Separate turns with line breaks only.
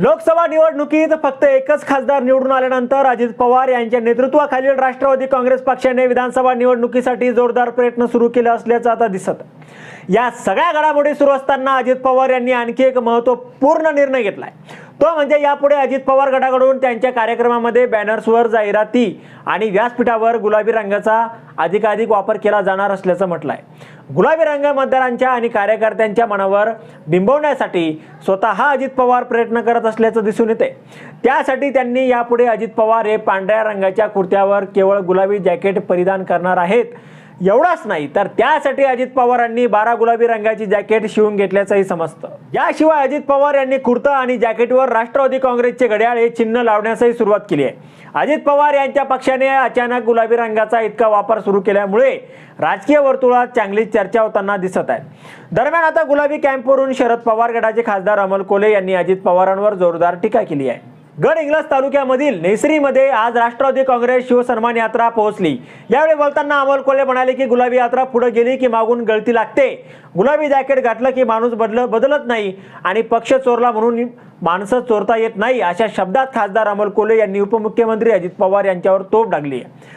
लोकसभा निवडणुकीत फक्त एकच खासदार निवडून आल्यानंतर अजित पवार यांच्या नेतृत्वाखालील राष्ट्रवादी काँग्रेस पक्षाने विधानसभा निवडणुकीसाठी जोरदार प्रयत्न सुरू केले असल्याचं आता दिसत. या सगळ्या घडामोडी सुरू असताना अजित पवार यांनी आणखी एक महत्त्वपूर्ण निर्णय घेतलाय. तो म्हणजे यापुढे अजित पवार गटाकडून त्यांच्या कार्यक्रमामध्ये बॅनर्सवर जाहिराती आणि व्यासपीठावर गुलाबी रंगाचा अधिकाधिक वापर केला जाणार असल्याचं म्हटलं आहे गुलाबी रंग मतदारांच्या आणि कार्यकर्त्यांच्या मनावर बिंबवण्यासाठी स्वतः अजित पवार प्रयत्न करत असल्याचं दिसून येते त्यासाठी त्यांनी यापुढे अजित पवार हे पांढऱ्या रंगाच्या कुर्त्यावर केवळ गुलाबी जॅकेट परिधान करणार आहेत. एवढाच नाही तर त्यासाठी अजित पवारांनी बारा गुलाबी रंगाची जॅकेट शिवून घेतल्याचंही समजतं. याशिवाय अजित पवार यांनी कुर्ता आणि जॅकेटवर राष्ट्रवादी काँग्रेसचे घड्याळ हे चिन्ह लावण्यासही सुरुवात केली आहे. अजित पवार यांच्या पक्षाने अचानक गुलाबी रंगाचा इतका वापर सुरू केल्यामुळे राजकीय वर्तुळात चांगलीच चर्चा होताना दिसत आहे. दरम्यान आता गुलाबी कॅम्पवरून शरद पवार गटाचे खासदार अमल कोले यांनी अजित पवारांवर जोरदार टीका केली आहे. गड तालुक्यामधील नेसरीमध्ये आज राष्ट्रवादी काँग्रेस शिवसन्मान यात्रा पोहोचली. यावेळी बोलताना अमोल कोले म्हणाले की गुलाबी यात्रा पुढे गेली की मागून गळती लागते. गुलाबी जॅकेट घातलं की माणूस बदल बदलत नाही आणि पक्ष चोरला म्हणून माणसं चोरता येत नाही अशा शब्दात खासदार अमोल कोले यांनी उपमुख्यमंत्री अजित पवार यांच्यावर तोप डागली आहे.